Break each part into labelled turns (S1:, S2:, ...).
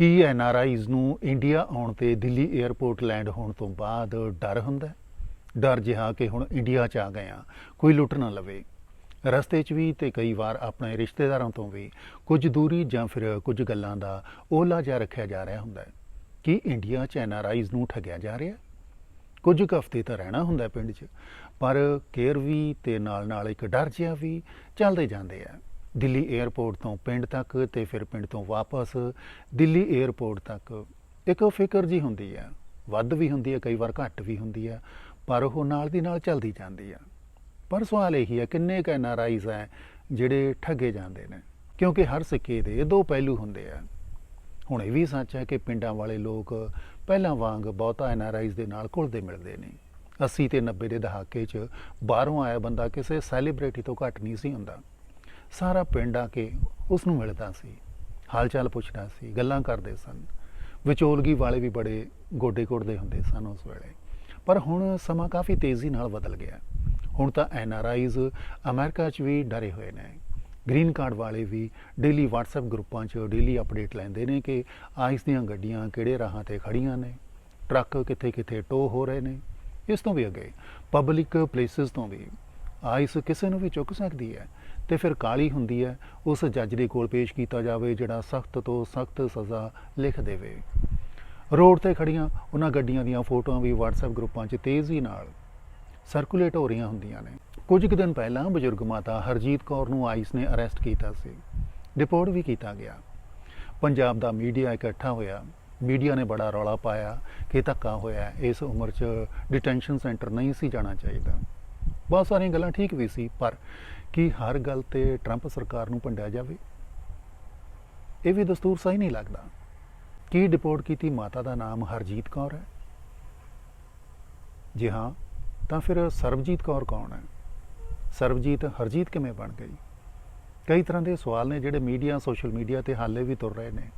S1: Ki N R Is ਨੂੰ India ਆਉਣ ਤੇ ਦਿੱਲੀ 에ਅਰਪੋਰਟ ਲੈਂਡ ਹੋਣ ਤੋਂ ਬਾਅਦ ਡਰ ਹੁੰਦਾ ਡਰ ਜਿਹਾ ਕਿ ਹੁਣ ਇੰਡੀਆ 'ਚ ਆ ਗਏ ਆ ਕੋਈ ਲੁੱਟ ਨਾ ਲਵੇ। ਰਸਤੇ 'ਚ ਵੀ ਤੇ ਕਈ ਵਾਰ ਆਪਣੇ ਰਿਸ਼ਤੇਦਾਰਾਂ ਤੋਂ ਵੀ ਕੁਝ ਦੂਰੀ ਜਾਂ ਫਿਰ ਕੁਝ ਗੱਲਾਂ ਦਾ ਓਲਾ ਜਿਹਾ ਰੱਖਿਆ ਜਾ ਰਿਹਾ ਹੁੰਦਾ ਹੈ। ਕਿ ਇੰਡੀਆ 'ਚ ਐੱਨ ਆਰ ਆਈਜ਼ ਨੂੰ ਠੱਗਿਆ ਜਾ ਰਿਹਾ ਕੁਝ ਕੁ ਹਫ਼ਤੇ ਤਾਂ ਰਹਿਣਾ ਹੁੰਦਾ ਪਿੰਡ 'ਚ, ਪਰ ਕੇਅਰ ਵੀ ਤੇ ਨਾਲ ਨਾਲ ਇੱਕ ਡਰ ਜਿਹਾ ਵੀ ਚੱਲਦੇ ਜਾਂਦੇ ਆ। ਦਿੱਲੀ 에ਅਰਪੋਰਟ ਤੋਂ ਪਿੰਡ ਤੱਕ ਤੇ ਫਿਰ ਪਿੰਡ ਤੋਂ ਵਾਪਸ ਦਿੱਲੀ 에ਅਰਪੋਰਟ ਤੱਕ। ਇੱਕ ਫਿਕਰ ਜੀ ਹੁੰਦੀ ਆ ਵੱਧ ਵੀ ਹੁੰਦੀ ਆ ਕਈ ਵਾਰ ਘੱਟ ਵੀ ਹੁੰਦੀ ਆ ਪਰ ਉਹ ਨਾਲ ਦੀ ਨਾਲ ਚੱਲਦੀ ਜਾਂਦੀ ਆ ਪਰ ਸਵਾਲ ਇਹੀ ਹੈ, ਕਿੰਨੇ ਕੁ ਐਨਆਰਆਈਜ਼ ਹੈ ਜਿਹੜੇ ਠੱਗੇ ਜਾਂਦੇ ਨੇ? ਕਿਉਂਕਿ ਹਰ ਸਿੱਕੇ ਦੇ ਦੋ ਪਹਿਲੂ ਹੁੰਦੇ ਆ। ਹੁਣ ਇਹ ਵੀ ਸੱਚ ਹੈ ਕਿ ਪਿੰਡਾਂ ਵਾਲੇ ਲੋਕ ਪਹਿਲਾਂ ਵਾਂਗ ਬਹੁਤਾ ਐਨਆਰਆਈਜ਼ ਦੇ ਨਾਲ ਘੁਲਦੇ ਮਿਲਦੇ ਨੇ। 80 ਤੇ 90 ਦੇ ਦਹਾਕੇ 'ਚ ਬਾਹਰੋਂ ਆਇਆ ਬੰਦਾ ਕਿਸੇ ਸੈਲੀਬ੍ਰਿਟੀ ਤੋਂ ਘੱਟ ਨਹੀਂ ਸੀ ਹੁੰਦਾ। ਸਾਰਾ ਪਿੰਡ ਆ ਕੇ ਉਸ ਨੂੰ ਮਿਲਦਾ ਸੀ ਹਾਲ ਚਾਲ ਪੁੱਛਦਾ ਸੀ, ਗੱਲਾਂ ਕਰਦੇ ਸਨ। ਵਿਚੋਲਗੀ ਵਾਲੇ ਵੀ ਬੜੇ ਗੋਡੇ ਕੋੜਦੇ ਹੁੰਦੇ ਸਨ ਉਸ ਵੇਲੇ। ਪਰ ਹੁਣ ਸਮਾਂ ਕਾਫੀ ਤੇਜ਼ੀ ਨਾਲ ਬਦਲ ਗਿਆ। ਹੁਣ ਤਾਂ ਐੱਨ ਆਰ ਆਈਜ਼ ਅਮਰੀਕਾ 'ਚ ਵੀ ਡਰੇ ਹੋਏ ਨੇ। ਗ੍ਰੀਨ ਕਾਰਡ ਵਾਲੇ ਵੀ ਡੇਲੀ WhatsApp ਗਰੁੱਪਾਂ 'ਚ ਡੇਲੀ ਅਪਡੇਟ ਲੈਂਦੇ ਨੇ ਕਿ ਆਈਸ ਦੀਆਂ ਗੱਡੀਆਂ ਕਿਹੜੇ ਰਾਹਾਂ ਤੇ ਖੜੀਆਂ ਨੇ, ਟਰੱਕ ਕਿੱਥੇ ਕਿੱਥੇ ਟੋ ਹੋ ਰਹੇ ਨੇ। ਇਸ ਤੋਂ ਵੀ ਅੱਗੇ, ਪਬਲਿਕ ਪਲੇਸਿਸ ਤੋਂ ਵੀ ਆਈਸ ਕਿਸੇ ਨੂੰ ਵੀ ਚੁੱਕ ਸਕਦੀ ਹੈ। ਤੇ ਫਿਰ ਕਾਲੀ ਹੁੰਦੀ ਹੈ। ਉਸ ਜੱਜ ਦੇ ਕੋਲ ਪੇਸ਼ ਕੀਤਾ ਜਾਵੇ, ਜਿਹੜਾ ਸਖਤ ਤੋਂ ਸਖਤ ਸਜ਼ਾ ਲਿਖ ਦੇਵੇ। ਰੋਡ ਤੇ ਖੜੀਆਂ ਉਹਨਾਂ ਗੱਡੀਆਂ ਦੀਆਂ ਫੋਟੋਆਂ ਵੀ WhatsApp ਗਰੁੱਪਾਂ 'ਚ ਤੇਜ਼ੀ ਨਾਲ ਸਰਕੂਲੇਟ ਹੋ ਰਹੀਆਂ ਹੁੰਦੀਆਂ ਨੇ। ਕੁਝ ਕੁ ਦਿਨ ਪਹਿਲਾਂ ਬਜ਼ੁਰਗ ਮਾਤਾ ਹਰਜੀਤ ਕੌਰ ਨੂੰ ਆਈਸ ਨੇ ਅਰੈਸਟ ਕੀਤਾ ਸੀ। ਰਿਪੋਰਟ ਵੀ ਕੀਤਾ ਗਿਆ। ਪੰਜਾਬ ਦਾ ਮੀਡੀਆ ਇਕੱਠਾ ਹੋਇਆ। ਮੀਡੀਆ ਨੇ ਬੜਾ ਰੌਲਾ ਪਾਇਆ ਕਿ ਧੱਕਾ ਹੋਇਆ। ਇਸ ਉਮਰ 'ਚ ਡਿਟੈਂਸ਼ਨ ਸੈਂਟਰ ਨਹੀਂ ਸੀ ਜਾਣਾ ਚਾਹੀਦਾ। ਬਹੁਤ ਸਾਰੀਆਂ ਗੱਲਾਂ ਠੀਕ ਵੀ ਸੀ, ਪਰ ਕੀ ਹਰ ਗੱਲ ਤੇ ਟਰੰਪ ਸਰਕਾਰ ਨੂੰ ਭੰਡਿਆ ਜਾਵੇ? ਇਹ ਵੀ ਦਸਤੂਰ ਸਹੀ ਨਹੀਂ ਲੱਗਦਾ। ਕੀ ਡਿਪੋਰਟ ਕੀਤੀ ਮਾਤਾ ਦਾ ਨਾਮ ਹਰਜੀਤ ਕੌਰ ਹੈ? ਜੀ ਹਾਂ, ਤਾਂ ਫਿਰ ਸਰਬਜੀਤ ਕੌਰ ਕੌਣ ਹੈ? ਸਰਬਜੀਤ ਹਰਜੀਤ ਕਿਵੇਂ ਬਣ ਗਈ? ਕਈ ਤਰ੍ਹਾਂ ਦੇ ਸਵਾਲ ਨੇ ਜਿਹੜੇ ਮੀਡੀਆ, ਸੋਸ਼ਲ ਮੀਡੀਆ ਤੇ ਹਾਲੇ ਵੀ ਤੁਰ ਰਹੇ ਨੇ।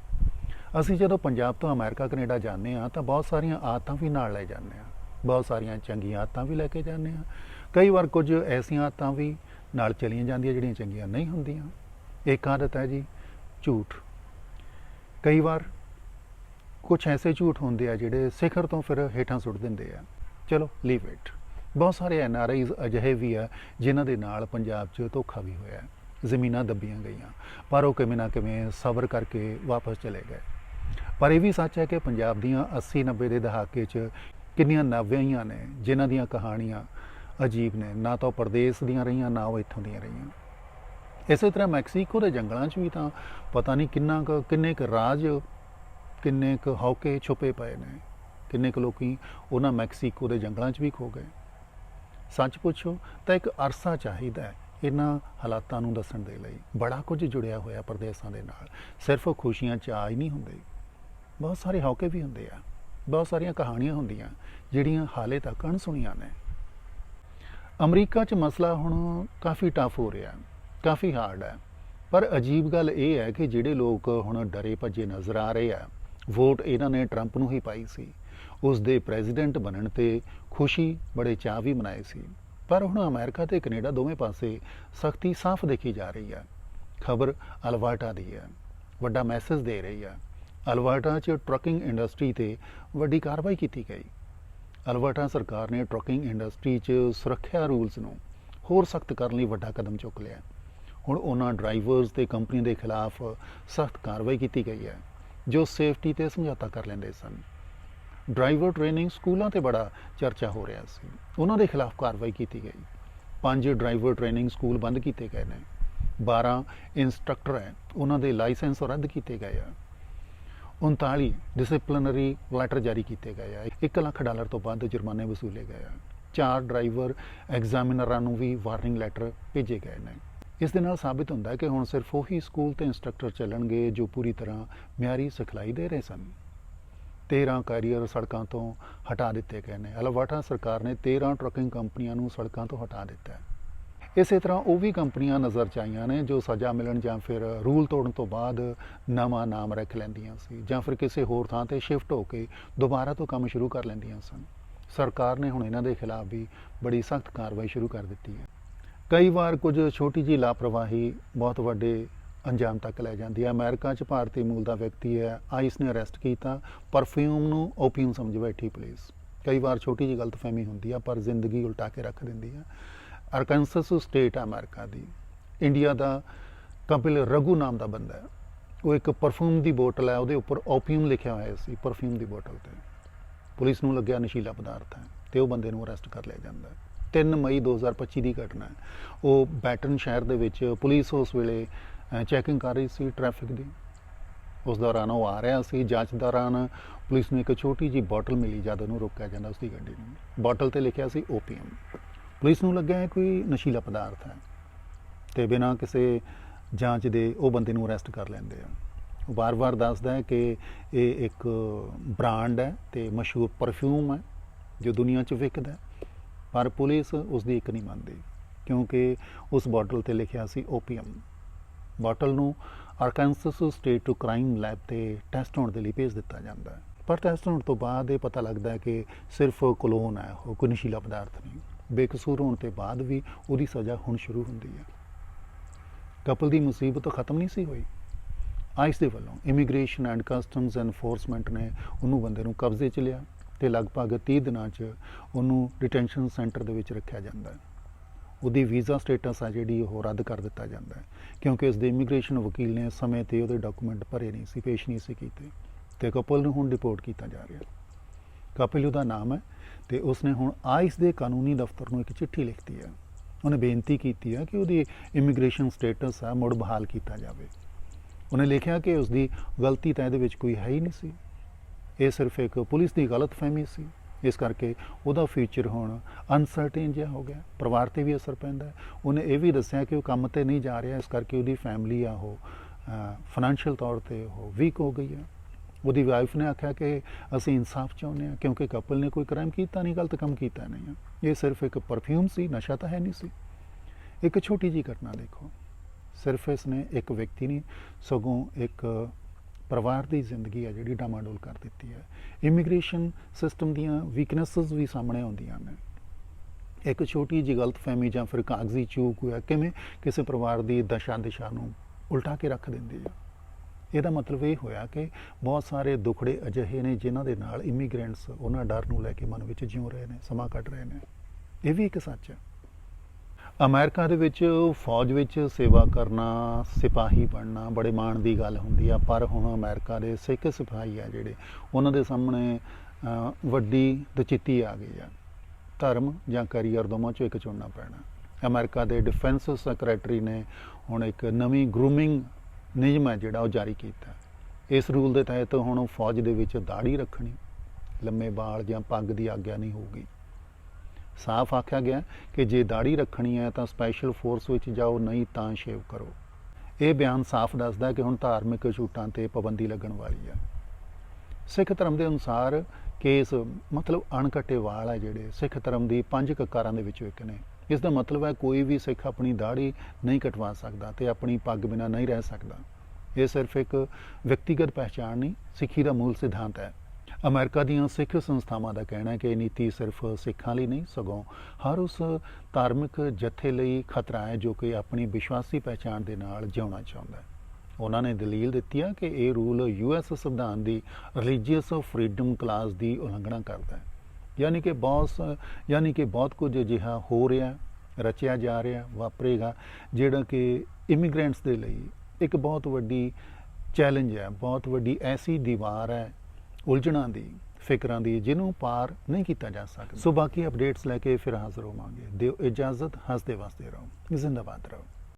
S1: ਅਸੀਂ ਜਦੋਂ ਪੰਜਾਬ ਤੋਂ ਅਮਰੀਕਾ, ਕੈਨੇਡਾ ਜਾਂਦੇ ਆ ਤਾਂ ਬਹੁਤ ਸਾਰੀਆਂ ਆਦਤਾਂ ਵੀ ਨਾਲ ਲੈ ਜਾਂਦੇ ਆ ਬਹੁਤ ਸਾਰੀਆਂ ਚੰਗੀਆਂ ਆਦਤਾਂ ਵੀ ਲੈ ਕੇ ਜਾਂਦੇ ਆ ਕਈ ਵਾਰ ਕੁਝ ਐਸੀਆਂ ਆਦਤਾਂ ਵੀ ਨਾਲ ਚਲੀਆਂ ਜਾਂਦੀਆਂ, ਜਿਹੜੀਆਂ ਚੰਗੀਆਂ ਨਹੀਂ ਹੁੰਦੀਆਂ। ਇੱਕ ਆਦਤ ਹੈ ਜੀ, ਝੂਠ। ਕਈ ਵਾਰ ਕੁਝ ਐਸੇ ਝੂਠ ਹੁੰਦੇ ਆ, ਜਿਹੜੇ ਸਿਖਰ ਤੋਂ ਫਿਰ ਹੇਠਾਂ ਸੁੱਟ ਦਿੰਦੇ ਆ। ਚਲੋ ਲੀਵ ਇਟ ਬਹੁਤ ਸਾਰੇ ਐੱਨ ਆਰ ਆਈਜ਼ ਅਜਿਹੇ ਵੀ ਆ, ਜਿਨ੍ਹਾਂ ਦੇ ਨਾਲ ਪੰਜਾਬ 'ਚ ਧੋਖਾ ਵੀ ਹੋਇਆ ਜ਼ਮੀਨਾਂ ਦੱਬੀਆਂ ਗਈਆਂ, ਪਰ ਉਹ ਕਿਵੇਂ ਨਾ ਕਿਵੇਂ ਸਬਰ ਕਰਕੇ ਵਾਪਸ ਚਲੇ ਗਏ। ਪਰ ਇਹ ਵੀ ਸੱਚ ਹੈ ਕਿ ਪੰਜਾਬ ਦੀਆਂ 80 90 ਦੇ ਦਹਾਕੇ 'ਚ ਕਿੰਨੀਆਂ ਨਵਿਆਈਆਂ ਨੇ, ਜਿਨ੍ਹਾਂ ਦੀਆਂ ਕਹਾਣੀਆਂ ਅਜੀਬ ਨੇ, ਨਾ ਤਾਂ ਉਹ ਪਰਦੇਸ ਦੀਆਂ ਰਹੀਆਂ, ਨਾ ਉਹ ਇੱਥੋਂ ਦੀਆਂ ਰਹੀਆਂ। ਇਸੇ ਤਰ੍ਹਾਂ ਮੈਕਸੀਕੋ ਦੇ ਜੰਗਲਾਂ 'ਚ ਵੀ ਤਾਂ ਪਤਾ ਨਹੀਂ ਕਿੰਨਾ ਕੁ, ਕਿੰਨੇ ਕੁ ਰਾਜ, ਕਿੰਨੇ ਕੁ ਹੌਕੇ ਛੁਪੇ ਪਏ ਨੇ। ਕਿੰਨੇ ਕੁ ਲੋਕੀ ਉਹਨਾਂ ਮੈਕਸੀਕੋ ਦੇ ਜੰਗਲਾਂ 'ਚ ਵੀ ਖੋ ਗਏ। ਸੱਚ ਪੁੱਛੋ, ਤਾਂ ਇੱਕ ਅਰਸਾ ਚਾਹੀਦਾ ਹੈ ਇਹਨਾਂ ਹਾਲਾਤਾਂ ਨੂੰ ਦੱਸਣ ਦੇ ਲਈ। ਬੜਾ ਕੁਝ ਜੁੜਿਆ ਹੋਇਆ ਪ੍ਰਦੇਸਾਂ ਦੇ ਨਾਲ। ਸਿਰਫ ਖੁਸ਼ੀਆਂ ਚਾਹ ਹੀ ਨਹੀਂ ਹੁੰਦੇ। ਬਹੁਤ ਸਾਰੇ ਹੌਕੇ ਵੀ ਹੁੰਦੇ ਆ। ਬਹੁਤ ਸਾਰੀਆਂ ਕਹਾਣੀਆਂ ਹੁੰਦੀਆਂ, ਜਿਹੜੀਆਂ ਹਾਲੇ ਤੱਕ ਅਣਸੁਣੀਆਂ ਨੇ। ਅਮਰੀਕਾ 'ਚ ਮਸਲਾ ਹੁਣ ਕਾਫੀ ਟਫ ਹੋ ਰਿਹਾ ਕਾਫੀ ਹਾਰਡ ਹੈ। ਪਰ ਅਜੀਬ ਗੱਲ ਇਹ ਹੈ ਕਿ ਜਿਹੜੇ ਲੋਕ ਹੁਣ ਡਰੇ ਭੱਜੇ ਨਜ਼ਰ ਆ ਰਹੇ ਆ, ਵੋਟ ਇਹਨਾਂ ਨੇ ਟਰੰਪ ਨੂੰ ਹੀ ਪਾਈ ਸੀ। ਉਸ ਦੇ ਪ੍ਰੈਜ਼ੀਡੈਂਟ ਬਣਨ ਤੇ ਖੁਸ਼ੀ ਬੜੇ ਚਾਅ ਵੀ ਮਨਾਏ ਸੀ। ਪਰ ਹੁਣ ਅਮਰੀਕਾ ਤੇ ਕੈਨੇਡਾ ਦੋਵੇਂ ਪਾਸੇ ਸਖਤੀ ਸਾਫ਼ ਦੇਖੀ ਜਾ ਰਹੀ ਹੈ। ਖਬਰ ਅਲਵਰਟਾ ਦੀ ਹੈ। ਵੱਡਾ ਮੈਸੇਜ ਦੇ ਰਹੀ ਹੈ। ਅਲਵਰਟਾ 'ਚ ਟਰੱਕਿੰਗ ਇੰਡਸਟਰੀ ਤੇ ਵੱਡੀ ਕਾਰਵਾਈ ਕੀਤੀ ਗਈ। ਅਲਬਰਟਾ ਸਰਕਾਰ ਨੇ ਟਰੱਕਿੰਗ ਇੰਡਸਟਰੀ 'ਚ ਸੁਰੱਖਿਆ ਰੂਲਸ ਨੂੰ ਹੋਰ ਸਖਤ ਕਰਨ ਲਈ ਵੱਡਾ ਕਦਮ ਚੁੱਕ ਲਿਆ ਹੁਣ ਉਹਨਾਂ ਡਰਾਈਵਰਸ ਤੇ ਕੰਪਨੀ ਦੇ ਖਿਲਾਫ ਸਖਤ ਕਾਰਵਾਈ ਕੀਤੀ ਗਈ ਹੈ, ਜੋ ਸੇਫਟੀ ਤੇ ਸਮਝੌਤਾ ਕਰ ਲੈਂਦੇ ਸਨ। ਡਰਾਈਵਰ ਟ੍ਰੇਨਿੰਗ ਸਕੂਲਾਂ ਤੇ ਬੜਾ ਚਰਚਾ ਹੋ ਰਿਹਾ ਸੀ। ਉਹਨਾਂ ਦੇ ਖਿਲਾਫ ਕਾਰਵਾਈ ਕੀਤੀ ਗਈ। ਪੰਜ ਡਰਾਈਵਰ ਟ੍ਰੇਨਿੰਗ ਸਕੂਲ ਬੰਦ ਕੀਤੇ ਗਏ ਨੇ। 12 ਇੰਸਟ੍ਰਕਟਰ ਹੈ, ਉਹਨਾਂ ਦੇ ਲਾਇਸੈਂਸ ਰੱਦ ਕੀਤੇ ਗਏ ਆ। 39 ਡਿਸਪਲਿਨਰੀ ਲੈਟਰ ਜਾਰੀ ਕੀਤੇ ਗਏ ਆ। 1 ਲੱਖ ਡਾਲਰ ਤੋਂ ਵੱਧ ਜੁਰਮਾਨੇ ਵਸੂਲੇ ਗਏ ਆ। ਚਾਰ ਡਰਾਈਵਰ ਐਗਜ਼ਾਮੀਨਰਾਂ ਨੂੰ ਵੀ ਵਾਰਨਿੰਗ ਲੈਟਰ ਭੇਜੇ ਗਏ ਨੇ। ਇਸ ਦੇ ਨਾਲ ਸਾਬਿਤ ਹੁੰਦਾ ਹੈ ਕਿ ਹੁਣ ਸਿਰਫ ਉਹੀ ਸਕੂਲ ਤੇ ਇੰਸਟ੍ਰਕਟਰ ਚੱਲਣਗੇ ਜੋ ਪੂਰੀ ਤਰ੍ਹਾਂ ਮਿਆਰੀ ਸਿਖਲਾਈ ਦੇ ਰਹੇ ਸਨ। 13 ਕੈਰੀਅਰ ਸੜਕਾਂ ਤੋਂ ਹਟਾ ਦਿੱਤੇ ਗਏ ਨੇ। ਅਲਵਾਟਾ ਸਰਕਾਰ ਨੇ 13 ਟਰੱਕਿੰਗ ਕੰਪਨੀਆਂ ਨੂੰ ਸੜਕਾਂ ਤੋਂ ਹਟਾ ਦਿੱਤਾ ਹੈ। ਇਸੇ ਤਰ੍ਹਾਂ ਉਹ ਵੀ ਕੰਪਨੀਆਂ ਨਜ਼ਰ 'ਚ ਆਈਆਂ ਨੇ ਜੋ ਸਜ਼ਾ ਮਿਲਣ ਜਾਂ ਫਿਰ ਰੂਲ ਤੋੜਨ ਤੋਂ ਬਾਅਦ ਨਵਾਂ ਨਾਮ ਰੱਖ ਲੈਂਦੀਆਂ ਸੀ ਜਾਂ ਫਿਰ ਕਿਸੇ ਹੋਰ ਥਾਂ ਤੇ ਸ਼ਿਫਟ ਹੋ ਕੇ ਦੁਬਾਰਾ ਤੋਂ ਕੰਮ ਸ਼ੁਰੂ ਕਰ ਲੈਂਦੀਆਂ ਸਨ। ਸਰਕਾਰ ਨੇ ਹੁਣ ਇਹਨਾਂ ਦੇ ਖਿਲਾਫ ਵੀ ਬੜੀ ਸਖਤ ਕਾਰਵਾਈ ਸ਼ੁਰੂ ਕਰ ਦਿੱਤੀ ਹੈ। ਕਈ ਵਾਰ ਕੁਝ ਛੋਟੀ ਜੀ ਲਾਪਰਵਾਹੀ ਬਹੁਤ ਵੱਡੇ ਅੰਜਾਮ ਤੱਕ ਲੈ ਜਾਂਦੀ ਹੈ। ਅਮਰੀਕਾ 'ਚ ਭਾਰਤੀ ਮੂਲ ਦਾ ਵਿਅਕਤੀ ਹੈ, ਆਈਸ ਨੇ ਅਰੈਸਟ ਕੀਤਾ। ਪਰਫਿਊਮ ਨੂੰ ਓਪੀਅਮ ਸਮਝ ਬੈਠੀ ਪੁਲਿਸ। ਕਈ ਵਾਰ ਛੋਟੀ ਜਿਹੀ ਗਲਤਫਹਿਮੀ ਹੁੰਦੀ ਆ, ਪਰ ਜ਼ਿੰਦਗੀ ਉਲਟਾ ਕੇ ਰੱਖ ਦਿੰਦੀ ਹੈ ਅਰਕਾਨਸਸ ਸਟੇਟ ਹੈ ਅਮਰੀਕਾ ਦੀ। ਇੰਡੀਆ ਦਾ ਕਪਿਲ ਰਘੂ ਨਾਮ ਦਾ ਬੰਦਾ ਹੈ। ਉਹ ਇੱਕ ਪਰਫਿਊਮ ਦੀ ਬੋਤਲ ਹੈ, ਉਹਦੇ ਉੱਪਰ ਓਪੀਅਮ ਲਿਖਿਆ ਹੋਇਆ ਸੀ ਪਰਫਿਊਮ ਦੀ ਬੋਤਲ ਤੇ। ਪੁਲਿਸ ਨੂੰ ਲੱਗਿਆ ਨਸ਼ੀਲਾ ਪਦਾਰਥ ਹੈ ਤੇ ਉਹ ਬੰਦੇ ਨੂੰ ਅਰੈਸਟ ਕਰ ਲਿਆ ਜਾਂਦਾ ਹੈ। 3 ਮਈ 2025 ਦੀ ਘਟਨਾ ਹੈ। ਉਹ ਬੈਟਨ ਸ਼ਹਿਰ ਦੇ ਵਿੱਚ ਪੁਲਿਸ ਉਸ ਵੇਲੇ ਚੈਕਿੰਗ ਕਰ ਰਹੀ ਸੀ ਟ੍ਰੈਫਿਕ ਦੀ। ਉਸ ਦੌਰਾਨ ਉਹ ਆ ਰਿਹਾ ਸੀ। ਜਾਂਚ ਦੌਰਾਨ ਪੁਲਿਸ ਨੂੰ ਇੱਕ ਛੋਟੀ ਜੀ ਬੋਤਲ ਮਿਲੀ, ਜਦ ਉਹਨੂੰ ਰੋਕਿਆ ਜਾਂਦਾ ਉਸ ਦੀ ਗੱਡੀ ਨੂੰ। ਬੋਤਲ ਤੇ ਲਿਖਿਆ ਸੀ ਓਪੀਅਮ ਪੁਲਿਸ ਨੂੰ ਲੱਗਿਆ ਕੋਈ ਨਸ਼ੀਲਾ ਪਦਾਰਥ ਹੈ ਤੇ ਬਿਨਾਂ ਕਿਸੇ ਜਾਂਚ ਦੇ ਉਹ ਬੰਦੇ ਨੂੰ ਅਰੈਸਟ ਕਰ ਲੈਂਦੇ ਆ। ਉਹ ਵਾਰ-ਵਾਰ ਦੱਸਦਾ ਹੈ ਕਿ ਇਹ ਇੱਕ ਬ੍ਰਾਂਡ ਹੈ ਤੇ ਮਸ਼ਹੂਰ ਪਰਫਿਊਮ ਹੈ ਜੋ ਦੁਨੀਆ 'ਚ ਵਿਕਦਾ ਪਰ ਪੁਲਿਸ ਉਸ ਦੀ ਇੱਕ ਨਹੀਂ ਮੰਨਦੀ ਕਿਉਂਕਿ ਉਸ ਬੋਟਲ ਤੇ ਲਿਖਿਆ ਸੀ ਓਪੀਅਮ। ਬੋਟਲ ਨੂੰ Arkansas state to crime lab ਤੇ ਟੈਸਟ ਹੋਣ ਦੇ ਲਈ ਭੇਜ ਦਿੱਤਾ ਜਾਂਦਾ ਹੈ। ਪਰ ਟੈਸਟ ਹੋਣ ਤੋਂ ਬਾਅਦ ਇਹ ਪਤਾ ਲੱਗਦਾ ਹੈ ਕਿ ਸਿਰਫ ਕੋਲੋਨ ਹੈ, ਉਹ ਕੋਈ ਨਸ਼ੀਲਾ ਪਦਾਰਥ ਨਹੀਂ। ਬੇਕਸੂਰ ਹੋਣ ਤੋਂ ਬਾਅਦ ਵੀ ਉਹਦੀ ਸਜ਼ਾ ਹੁਣ ਸ਼ੁਰੂ ਹੁੰਦੀ ਹੈ। ਕਪਲ ਦੀ ਮੁਸੀਬਤ ਖਤਮ ਨਹੀਂ ਸੀ ਹੋਈ। ਆਈਸ ਦੇ ਵੱਲੋਂ ਇਮੀਗ੍ਰੇਸ਼ਨ ਐਂਡ ਕਸਟਮਸ ਐਨਫੋਰਸਮੈਂਟ ਨੇ ਉਹਨੂੰ ਬੰਦੇ ਨੂੰ ਕਬਜ਼ੇ 'ਚ ਲਿਆ ਤੇ ਲਗਭਗ 30 ਦਿਨਾਂ 'ਚ ਉਹਨੂੰ ਡਿਟੈਂਸ਼ਨ ਸੈਂਟਰ ਦੇ ਵਿੱਚ ਰੱਖਿਆ ਜਾਂਦਾ ਹੈ। ਉਹਦੀ ਵੀਜ਼ਾ ਸਟੇਟਸ ਆ ਜਿਹੜੀ ਉਹ ਰੱਦ ਕਰ ਦਿੱਤਾ ਜਾਂਦਾ ਹੈ, ਕਿਉਂਕਿ ਉਸ ਦੇ ਇਮੀਗ੍ਰੇਸ਼ਨ ਵਕੀਲ ਨੇ ਸਮੇਂ ਤੇ ਉਹਦੇ ਡਾਕੂਮੈਂਟ ਭਰੇ ਨਹੀਂ ਸੀ, ਪੇਸ਼ ਨਹੀਂ ਸੀ ਕੀਤੇ ਤੇ ਕਪਲ ਨੂੰ ਹੁਣ ਡਿਪੋਰਟ ਕੀਤਾ ਜਾ ਰਿਹਾ ਕਪਿਲ ਉਹਦਾ ਨਾਮ ਹੈ ਤੇ ਉਸਨੇ ਹੁਣ ਆਈਸ ਦੇ ਕਾਨੂੰਨੀ ਦਫ਼ਤਰ ਨੂੰ ਇੱਕ ਚਿੱਠੀ ਲਿਖਤੀ ਹੈ। ਉਹਨੇ ਬੇਨਤੀ ਕੀਤੀ ਹੈ ਕਿ ਉਹਦੀ ਇਮੀਗ੍ਰੇਸ਼ਨ ਸਟੇਟਸ ਆ ਮੁੜ ਬਹਾਲ ਕੀਤਾ ਜਾਵੇ। ਉਹਨੇ ਲਿਖਿਆ ਕਿ ਉਸ ਦੀ ਗਲਤੀ ਤਾਂ ਇਹਦੇ ਵਿੱਚ ਕੋਈ ਹੈ ਹੀ ਨਹੀਂ ਸੀ। ਇਹ ਸਿਰਫ ਇੱਕ ਪੁਲਿਸ ਦੀ ਗਲਤਫਹਿਮੀ ਸੀ। ਇਸ ਕਰਕੇ ਉਹਦਾ ਫਿਊਚਰ ਹੁਣ ਅਨਸਰਟੇਨ ਜਿਹਾ ਹੋ ਗਿਆ। ਪਰਿਵਾਰ ਤੇ ਵੀ ਅਸਰ ਪੈਂਦਾ ਉਹਨੇ ਇਹ ਵੀ ਦੱਸਿਆ ਕਿ ਉਹ ਕੰਮ ਤੇ ਨਹੀਂ ਜਾ ਰਿਹਾ। ਇਸ ਕਰਕੇ ਉਹਦੀ ਫੈਮਿਲੀ ਆ ਉਹ ਫਾਈਨੈਂਸ਼ੀਅਲ ਤੌਰ ਤੇ ਉਹ ਵੀਕ ਹੋ ਗਈ ਹੈ। ਉਹਦੀ ਵਾਈਫ ਨੇ ਆਖਿਆ ਕਿ ਅਸੀਂ ਇਨਸਾਫ ਚਾਹੁੰਦੇ ਹਾਂ ਕਿਉਂਕਿ ਕਪਲ ਨੇ ਕੋਈ ਕ੍ਰਾਈਮ ਕੀਤਾ ਨਹੀਂ, ਗਲਤ ਕੰਮ ਕੀਤਾ ਨਹੀਂ ਹੈ। ਇਹ ਸਿਰਫ ਇੱਕ ਪਰਫਿਊਮ ਸੀ, ਨਸ਼ਾ ਤਾਂ ਹੈ ਨਹੀਂ ਸੀ। ਇੱਕ ਛੋਟੀ ਜੀ ਘਟਨਾ ਦੇਖੋ। ਸਿਰਫ ਇਸ ਨੇ ਇੱਕ ਵਿਅਕਤੀ ਨਹੀਂ ਸਗੋਂ ਇੱਕ ਪਰਿਵਾਰ ਦੀ ਜ਼ਿੰਦਗੀ ਹੈ ਜਿਹੜੀ ਡਾਮਾਡੋਲ ਕਰ ਦਿੱਤੀ ਹੈ। ਇਮੀਗ੍ਰੇਸ਼ਨ ਸਿਸਟਮ ਦੀਆਂ ਵੀਕਨੈਸਸ ਵੀ ਸਾਹਮਣੇ ਆਉਂਦੀਆਂ ਨੇ। ਇੱਕ ਛੋਟੀ ਜਿਹੀ ਗਲਤਫਹਿਮੀ ਜਾਂ ਫਿਰ ਕਾਗਜ਼ੀ ਚੂਕ ਹੋਇਆ ਕਿਵੇਂ ਕਿਸੇ ਪਰਿਵਾਰ ਦੀ ਦਸ਼ਾ ਦਿਸ਼ਾ ਨੂੰ ਉਲਟਾ ਕੇ ਰੱਖ ਦਿੰਦੀ ਹੈ। ਇਹਦਾ ਮਤਲਬ ਇਹ ਹੋਇਆ ਕਿ ਬਹੁਤ ਸਾਰੇ ਦੁਖੜੇ ਅਜਿਹੇ ਨੇ ਜਿਨ੍ਹਾਂ ਦੇ ਨਾਲ ਇਮੀਗ੍ਰੈਂਟਸ ਉਹਨਾਂ ਡਰ ਨੂੰ ਲੈ ਕੇ ਮਨ ਵਿੱਚ ਜਿਉ ਰਹੇ ਨੇ, ਸਮਾਂ ਕੱਢ ਰਹੇ ਨੇ। ਇਹ ਵੀ ਇੱਕ ਸੱਚ ਹੈ। ਅਮਰੀਕਾ ਦੇ ਵਿੱਚ ਫੌਜ ਵਿੱਚ ਸੇਵਾ ਕਰਨਾ, ਸਿਪਾਹੀ ਬਣਨਾ ਬੜੇ ਮਾਣ ਦੀ ਗੱਲ ਹੁੰਦੀ ਆ, ਪਰ ਹੁਣ ਅਮਰੀਕਾ ਦੇ ਸਿੱਖ ਸਿਪਾਹੀ ਆ ਜਿਹੜੇ, ਉਹਨਾਂ ਦੇ ਸਾਹਮਣੇ ਵੱਡੀ ਦਚਿੱਤੀ ਆ ਗਈ ਆ। ਧਰਮ ਜਾਂ ਕੈਰੀਅਰ ਦੋਵਾਂ ਚੋਂ ਇੱਕ ਚੁਣਨਾ ਪੈਣਾ। ਅਮਰੀਕਾ ਦੇ ਡਿਫੈਂਸ ਸੈਕਟਰੀ ਨੇ ਹੁਣ ਇੱਕ ਨਵੀਂ ਗਰੂਮਿੰਗ ਨਿਯਮ ਹੈ ਜਿਹੜਾ ਉਹ ਜਾਰੀ ਕੀਤਾ। ਇਸ ਰੂਲ ਦੇ ਤਹਿਤ ਹੁਣ ਫੌਜ ਦੇ ਵਿੱਚ ਦਾੜੀ ਰੱਖਣੀ, ਲੰਮੇ ਵਾਲ ਜਾਂ ਪੱਗ ਦੀ ਆਗਿਆ ਨਹੀਂ ਹੋਊਗੀ। ਸਾਫ਼ ਆਖਿਆ ਗਿਆ ਕਿ ਜੇ ਦਾੜੀ ਰੱਖਣੀ ਹੈ ਤਾਂ ਸਪੈਸ਼ਲ ਫੋਰਸ ਵਿੱਚ ਜਾਓ, ਨਹੀਂ ਤਾਂ ਸ਼ੇਵ ਕਰੋ। ਇਹ ਬਿਆਨ ਸਾਫ਼ ਦੱਸਦਾ ਕਿ ਹੁਣ ਧਾਰਮਿਕ ਝੂਟਾਂ ਤੇ ਪਾਬੰਦੀ ਲੱਗਣ ਵਾਲੀ ਹੈ। ਸਿੱਖ ਧਰਮ ਦੇ ਅਨੁਸਾਰ ਕੇਸ ਮਤਲਬ ਅਣਕੱਟੇ ਵਾਲ ਹੈ ਜਿਹੜੇ ਸਿੱਖ ਧਰਮ ਦੀ ਪੰਜ ਕਕਾਰਾਂ ਦੇ ਵਿੱਚੋਂ ਇੱਕ ਨੇ। ਇਸ ਦਾ ਮਤਲਬ ਹੈ ਕੋਈ ਵੀ ਸਿੱਖ ਆਪਣੀ ਦਾੜੀ ਨਹੀਂ ਕਟਵਾ ਸਕਦਾ ਤੇ ਆਪਣੀ ਪੱਗ ਬਿਨਾਂ ਨਹੀਂ ਰਹਿ ਸਕਦਾ। ਇਹ ਸਿਰਫ ਇੱਕ ਵਿਅਕਤੀਗਤ ਪਹਿਚਾਣ ਨਹੀਂ, ਸਿੱਖੀ ਦਾ ਮੂਲ ਸਿਧਾਂਤ ਹੈ। ਅਮਰੀਕਾ ਦੀਆਂ ਸਿੱਖ ਸੰਸਥਾਵਾਂ ਦਾ ਕਹਿਣਾ ਹੈ ਕਿ ਇਹ ਨੀਤੀ ਸਿਰਫ ਸਿੱਖਾਂ ਲਈ ਨਹੀਂ, ਸਗੋਂ ਹਰ ਉਸ ਧਾਰਮਿਕ ਜਥੇ ਲਈ ਖਤਰਾ ਹੈ ਜੋ ਕਿ ਆਪਣੀ ਵਿਸ਼ਵਾਸੀ ਪਹਿਚਾਣ ਦੇ ਨਾਲ ਜਿਉਣਾ ਚਾਹੁੰਦਾ ਹੈ। ਉਹਨਾਂ ਨੇ ਦਲੀਲ ਦਿੱਤੀ ਹੈ ਕਿ ਇਹ ਰੂਲ ਯੂਐਸ ਸੰਵਿਧਾਨ ਦੀ ਰਿਲੀਜੀਅਸ ਫਰੀडम ਕਲਾਸ ਦੀ ਉਲੰਘਣਾ ਕਰਦਾ ਹੈ। ਯਾਨੀ ਕਿ ਬਹੁਤ ਯਾਨੀ ਕਿ ਬਹੁਤ ਕੁਝ ਅਜਿਹਾ ਹੋ ਰਿਹਾ, ਰਚਿਆ ਜਾ ਰਿਹਾ, ਵਾਪਰੇਗਾ, ਜਿਹੜਾ ਕਿ ਇਮੀਗ੍ਰੈਂਟਸ ਦੇ ਲਈ ਇੱਕ ਬਹੁਤ ਵੱਡੀ ਚੈਲੰਜ ਹੈ, ਬਹੁਤ ਵੱਡੀ ਐਸੀ ਦੀਵਾਰ ਹੈ ਉਲਝਣਾਂ ਦੀ, ਫਿਕਰਾਂ ਦੀ, ਜਿਹਨੂੰ ਪਾਰ ਨਹੀਂ ਕੀਤਾ ਜਾ ਸਕਦਾ। ਸੋ ਬਾਕੀ ਅਪਡੇਟਸ ਲੈ ਕੇ ਫਿਰ ਹਾਜ਼ਰ ਹੋਵਾਂਗੇ। ਦਿਓ ਇਜਾਜ਼ਤ, ਹੱਸਦੇ ਵਸਦੇ ਰਹੋ। ਜ਼ਿੰਦਾਬਾਦ ਰਹੋ।